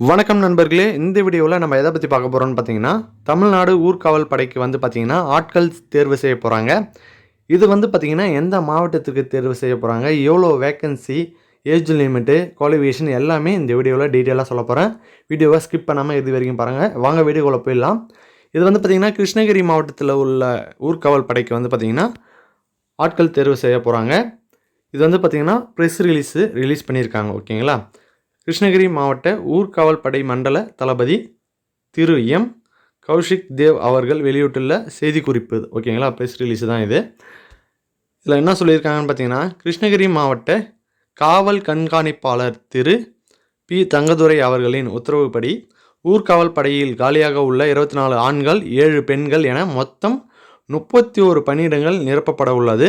வணக்கம் நண்பர்களே இந்த வீடியோவில் நம்ம எதை பற்றி பார்க்க போகிறோம்னு பார்த்தீங்கன்னா தமிழ்நாடு ஊர்காவல் படைக்கு வந்து பார்த்திங்கன்னா ஆட்கள் தேர்வு செய்ய போகிறாங்க இது வந்து பார்த்திங்கன்னா எந்த மாவட்டத்துக்கு தேர்வு செய்ய போகிறாங்க எவ்வளோ வேக்கன்சி ஏஜ் லிமிட்டு குவாலிஃபிகேஷன் எல்லாமே இந்த வீடியோவில் டீட்டெயிலாக சொல்ல போகிறேன் வீடியோவை ஸ்கிப் பண்ணாமல் இது வரைக்கும் பாருங்கள் வாங்க வீடியோக்குள்ளே போயிடலாம். இது வந்து பார்த்திங்கன்னா கிருஷ்ணகிரி மாவட்டத்தில் உள்ள ஊர்காவல் படைக்கு வந்து பார்த்திங்கன்னா ஆட்கள் தேர்வு செய்ய போகிறாங்க இது வந்து பார்த்திங்கன்னா ப்ரெஸ் ரிலீஸு ரிலீஸ் பண்ணியிருக்காங்க ஓகேங்களா? கிருஷ்ணகிரி மாவட்ட ஊர்காவல் படை மண்டல தளபதி திரு எம். கௌஷிக் தேவ் அவர்கள் வெளியிட்டுள்ள செய்திக்குறிப்பு. ஓகேங்களா? ப்ரெஸ் ரிலீஸ் தான் இது. இதில் என்ன சொல்லியிருக்காங்கன்னு பார்த்தீங்கன்னா கிருஷ்ணகிரி மாவட்ட காவல் கண்காணிப்பாளர் திரு பி. தங்கதுரை அவர்களின் உத்தரவுப்படி ஊர்காவல் படையில் காலியாக உள்ள இருபத்தி நாலு ஆண்கள் ஏழு பெண்கள் என மொத்தம் முப்பத்தி ஒரு பணியிடங்கள் நிரப்பப்பட உள்ளது.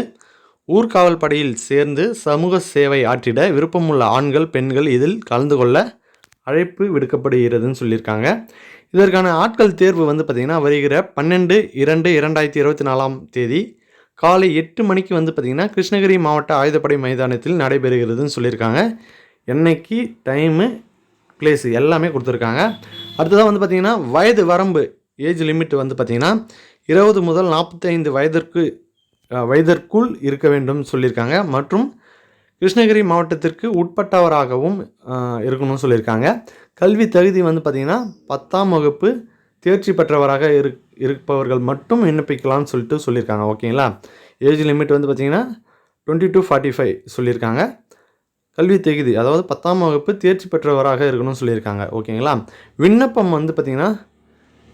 ஊர்காவல் படையில் சேர்ந்து சமூக சேவை ஆற்றிட விருப்பமுள்ள ஆண்கள் பெண்கள் இதில் கலந்து கொள்ள அழைப்பு விடுக்கப்படுகிறதுன்னு சொல்லியிருக்காங்க. இதற்கான ஆட்கள் தேர்வு வந்து பார்த்திங்கன்னா வருகிற பன்னெண்டு இரண்டு இரண்டாயிரத்தி இருபத்தி நாலாம் தேதி காலை எட்டு மணிக்கு வந்து பார்த்திங்கன்னா கிருஷ்ணகிரி மாவட்ட ஆயுதப்படை மைதானத்தில் நடைபெறுகிறதுன்னு சொல்லியிருக்காங்க. என்னைக்கு டைமு பிளேஸு எல்லாமே கொடுத்துருக்காங்க. அடுத்ததாக வந்து பார்த்திங்கன்னா வயது வரம்பு ஏஜ் லிமிட் வந்து பார்த்திங்கன்னா இருபது முதல் நாற்பத்தைந்து வயதிற்கு வயதிற்குள் இருக்க வேண்டும் சொல்லியிருக்காங்க. மற்றும் கிருஷ்ணகிரி மாவட்டத்திற்கு உட்பட்டவராகவும் இருக்கணும்னு சொல்லியிருக்காங்க. கல்வி தகுதி வந்து பார்த்திங்கன்னா பத்தாம் வகுப்பு தேர்ச்சி பெற்றவராக இரு இருப்பவர்கள் மட்டும் விண்ணப்பிக்கலாம்னு சொல்லிட்டு சொல்லியிருக்காங்க. ஓகேங்களா? ஏஜ் லிமிட் வந்து பார்த்திங்கன்னா டுவெண்ட்டி டு ஃபார்ட்டி ஃபைவ் சொல்லியிருக்காங்க. கல்வி தகுதி அதாவது பத்தாம் வகுப்பு தேர்ச்சி பெற்றவராக இருக்கணும்னு சொல்லியிருக்காங்க. ஓகேங்களா? விண்ணப்பம் வந்து பார்த்திங்கன்னா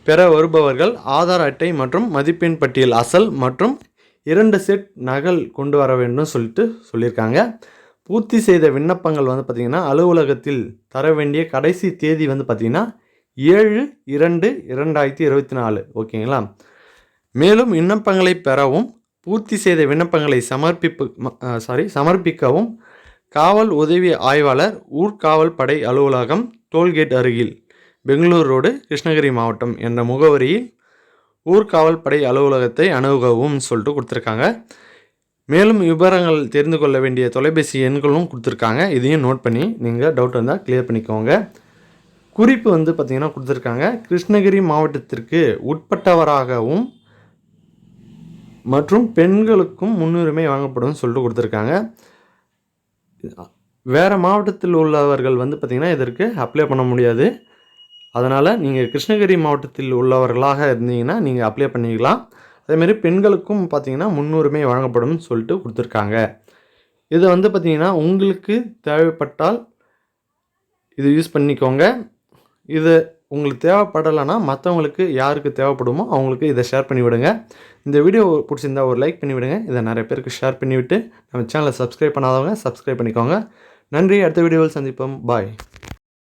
பெற வருபவர்கள் ஆதார் அட்டை மற்றும் மதிப்பெண் பட்டியல் அசல் மற்றும் இரண்டு செட் நகல் கொண்டு வர வேண்டும் சொல்லிட்டு சொல்லியிருக்காங்க. பூர்த்தி செய்த விண்ணப்பங்கள் வந்து பார்த்திங்கன்னா அலுவலகத்தில் தர வேண்டிய கடைசி தேதி வந்து பார்த்திங்கன்னா ஏழு இரண்டு இரண்டாயிரத்தி இருபத்தி நாலு. ஓகேங்களா? மேலும் விண்ணப்பங்களை பெறவும் பூர்த்தி செய்த விண்ணப்பங்களை சமர்ப்பிப்பு சாரி சமர்ப்பிக்கவும் காவல் உதவி ஆய்வாளர் ஊர்காவல் படை அலுவலகம் டோல்கேட் அருகில் பெங்களூர் ரோடு கிருஷ்ணகிரி மாவட்டம் என்ற முகவரியில் ஊர்காவல்படை அலுவலகத்தை அணுகவும் சொல்லிட்டு கொடுத்துருக்காங்க. மேலும் விவரங்கள் தெரிந்து கொள்ள வேண்டிய தொலைபேசி எண்களும் கொடுத்துருக்காங்க. இதையும் நோட் பண்ணி நீங்கள் டவுட் வந்தால் கிளியர் பண்ணிக்கோங்க. குறிப்பு வந்து பார்த்திங்கன்னா கொடுத்துருக்காங்க. கிருஷ்ணகிரி மாவட்டத்திற்கு உட்பட்டவராகவும் மற்றும் பெண்களுக்கும் முன்னுரிமை வழங்கப்படும் சொல்லிட்டு கொடுத்துருக்காங்க. வேறு மாவட்டத்தில் உள்ளவர்கள் வந்து பார்த்திங்கன்னா இதற்கு அப்ளை பண்ண முடியாது. அதனால் நீங்கள் கிருஷ்ணகிரி மாவட்டத்தில் உள்ளவர்களாக இருந்தீங்கன்னா நீங்கள் அப்ளை பண்ணிக்கலாம். அதேமாரி பெண்களுக்கும் பார்த்தீங்கன்னா முன்னுரிமை வழங்கப்படும் சொல்லிட்டு கொடுத்துருக்காங்க. இது வந்து பார்த்திங்கன்னா உங்களுக்கு தேவைப்பட்டால் இது யூஸ் பண்ணிக்கோங்க. இது உங்களுக்கு தேவைப்படலைன்னா மற்றவங்களுக்கு யாருக்கு தேவைப்படுமோ அவங்களுக்கு இதை ஷேர் பண்ணிவிடுங்க. இந்த வீடியோ பிடிச்சிருந்தா ஒரு லைக் பண்ணி விடுங்க இதை நிறைய பேருக்கு ஷேர் பண்ணிவிட்டு நம்ம சேனலை சப்ஸ்கிரைப் பண்ணாதவங்க சப்ஸ்கிரைப் பண்ணிக்கோங்க. நன்றி. அடுத்த வீடியோவில் சந்திப்போம். பாய்